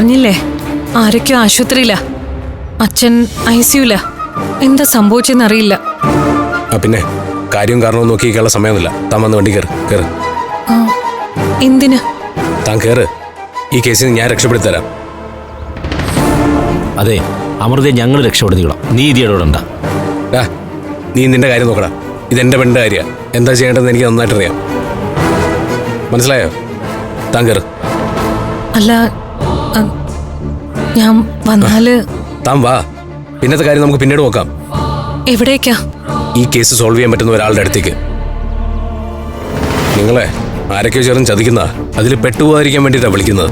ആരൊക്കെയോ ആശുപത്രിയില്ല അച്ഛൻ ഐ സിയുല എന്താ സംഭവിച്ചെന്നറിയില്ല പിന്നെ കാര്യം കാരണവും നോക്കിയേക്കാനുള്ള സമയമൊന്നുമില്ല. താൻ വന്ന് വണ്ടി കയറ് കയറ് എന്തിന്? താൻ കയറ് ഈ കേസിന് ഞാൻ രക്ഷപ്പെടുത്തി തരാം. അതെ അമൃതയെ ഞങ്ങൾ രക്ഷപ്പെടുത്തിക്കണം നീ ഇത് ഇടപെടണ്ട. നീ നിന്റെ കാര്യം നോക്കടാ. ഇതെന്റെ പെണ്ണിന്റെ കാര്യമാണ് എന്താ ചെയ്യേണ്ടതെന്ന് എനിക്ക് നന്നായിട്ട് അറിയാം മനസ്സിലായോ? താൻ കയറ് അല്ല ഞാൻ വന്നാൽ താൻ വാ. പിന്നത്തെ കാര്യം നമുക്ക് പിന്നീട് നോക്കാം. എവിടേക്കാ? ഈ കേസ് സോൾവ് ചെയ്യാൻ പറ്റുന്ന ഒരാളുടെ അടുത്തേക്ക്. നിങ്ങളെ ആരൊക്കെയോ ചേർന്ന് ചതിക്കുന്ന അതിൽ പെട്ടുപോകാതിരിക്കാൻ വേണ്ടിയിട്ടാണ് വിളിക്കുന്നത്.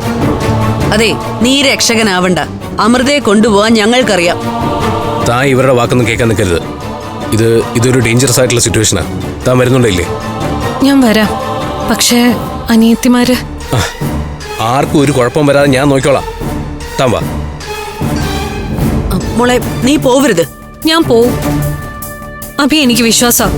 അതെ നീ രക്ഷകനാവണ്ട. അമൃതയെ കൊണ്ടുപോകാൻ ഞങ്ങൾക്കറിയാം. താ ഇവരുടെ വാക്കൊന്നും കേൾക്കാൻ നിൽക്കരുത്. ഇത് ഇതൊരു ഡേഞ്ചറസ് ആയിട്ടുള്ള സിറ്റുവേഷനാ താൻ വരുന്നുണ്ടല്ലേ ഞാൻ വരാം. പക്ഷേ അനിയത്തിമാര് ആ, ആർക്കും ഒരു കുഴപ്പം വരാതെ ഞാൻ നോക്കിക്കോളാം. താൻ വാ. മോളെ നീ പോവരുത്. ഞാൻ പോവും. അഭി എനിക്ക് വിശ്വാസം.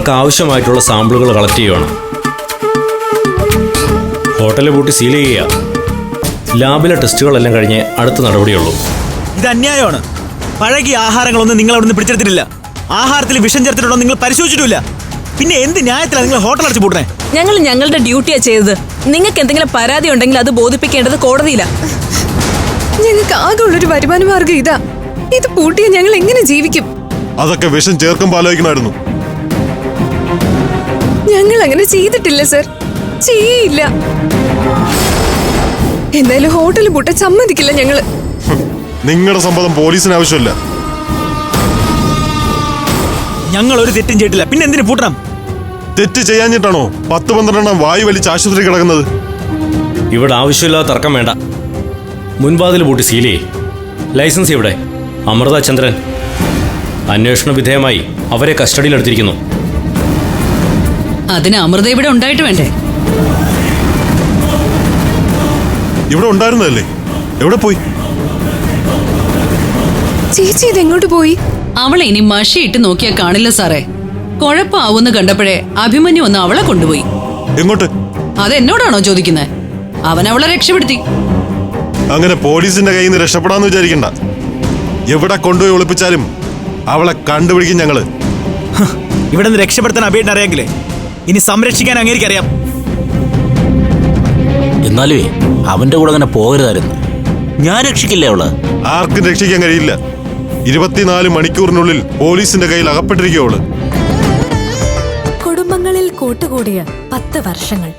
ഞങ്ങൾക്ക് ആവശ്യമായിട്ടുള്ള സാമ്പിളുകൾ കളക്ട് ചെയ്യണം ഹോട്ടൽ പൂട്ടി സീൽ ചെയ്യുക. ലാബിലെ ടെസ്റ്റുകളെല്ലാം കഴിഞ്ഞ് അടുത്ത നടപടിയുള്ളൂ. ഇത് അന്യായമാണ്. പഴകിയ ആഹാരങ്ങളൊന്നും നിങ്ങൾ അവിടുന്ന് പിടിച്ചെടുത്തിട്ടില്ല. ആഹാരത്തിൽ വിഷം ചേർത്തിട്ടുണ്ടോ നിങ്ങൾ പരിശോധിച്ചിട്ടില്ല പിന്നെ എന്ത് ന്യായത്തിലാണ് നിങ്ങൾ ഹോട്ടൽ അടച്ചു പൂട്ടണേ? ഞങ്ങൾ ഞങ്ങളുടെ ഡ്യൂട്ടിയാ ചെയ്തത്. നിങ്ങൾക്ക് എന്തെങ്കിലും പരാതി ഉണ്ടെങ്കിൽ അത് ബോധിപ്പിക്കേണ്ടത് കോടതിയില്ല ഞങ്ങൾക്ക് ആകെ ഉള്ളൊരു വരുമാന മാർഗം ഇതാ. ഇത് പൂട്ടിയ ഞങ്ങൾ എങ്ങനെ ജീവിക്കും? അതൊക്കെ വിഷം ചേർക്കുമ്പോൾ ആലോചിക്കണമായിരുന്നു. ഞങ്ങൾ അങ്ങനെ ചെയ്തിട്ടില്ല സർ. ചെയ്യില്ല. എന്തായാലും ഹോട്ടൽ പൂട്ട സമ്മതിക്കില്ല ഞങ്ങൾ. നിങ്ങളുടെ സമ്മതം പോലീസിന് ആവശ്യമില്ല. ഞങ്ങൾ ഒരു തെറ്റും ചെയ്തിട്ടില്ല. പിന്നെ എന്തിനു പൂട്ടണം? തെറ്റ് ചെയ്യാഞ്ഞിട്ടാണോ പത്ത് പന്ത്രണ്ടെണ്ണം വായു വലിച്ച് ആശുപത്രി കിടക്കുന്നത്? ഇവിടെ ആവശ്യമില്ലാത്ത തർക്കം വേണ്ട. മുൻവാതിൽ പൂട്ടി സീലേ ലൈസൻസ് ഇവിടെ. അമൃത ചന്ദ്രൻ. അന്വേഷണ വിധേയമായി അവരെ കസ്റ്റഡിയിലെടുത്തിരിക്കുന്നു. അതിന് അമൃത ഇവിടെ ഉണ്ടായിട്ട് വേണ്ടേ? ഇവിടെ ഉണ്ടായിരുന്നല്ലേ എവിടെ പോയി? ചേച്ചി ഇതെങ്ങോട്ട് പോയി? അവളെ ഇനി മഷിയിട്ട് നോക്കിയാ കാണില്ല സാറേ. കുഴപ്പമാവൂന്ന് കണ്ടപ്പോഴേ അഭിമന്യു ഒന്ന് അവളെ കൊണ്ടുപോയി. എങ്ങോട്ട്? അതെന്നോടാണോ ചോദിക്കുന്നത് അവൻ അവളെ രക്ഷപ്പെടുത്തി. അങ്ങനെ പോലീസിന്റെ കയ്യിൽ നിന്ന് രക്ഷപ്പെടാന്ന് വിചാരിക്കണ്ട. എവിടെ കൊണ്ടുപോയി ഒളിപ്പിച്ചാലും അവളെ കണ്ടുപിടിക്കും ഞങ്ങൾ. ഇവിടെ നിന്ന് രക്ഷപ്പെടുത്താൻ അറിയാമെങ്കിലേ? ഇനി സംരക്ഷിക്കാൻ അങ്ങേരിക്കറിയാം. എന്നാലുവേ അവന്റെ കൂടെ അങ്ങനെ പോകരുതായിരുന്നു. ഞാൻ രക്ഷിക്കില്ലേ അവൾ? ആർക്കും രക്ഷിക്കാൻ കഴിയില്ല. ഇരുപത്തിനാല് മണിക്കൂറിനുള്ളിൽ പോലീസിന്റെ കയ്യിൽ അകപ്പെട്ടിരിക്കും അവൾ. കുടുംബങ്ങളിൽ കൂട്ടുകൂടിയ പത്ത് വർഷങ്ങൾ.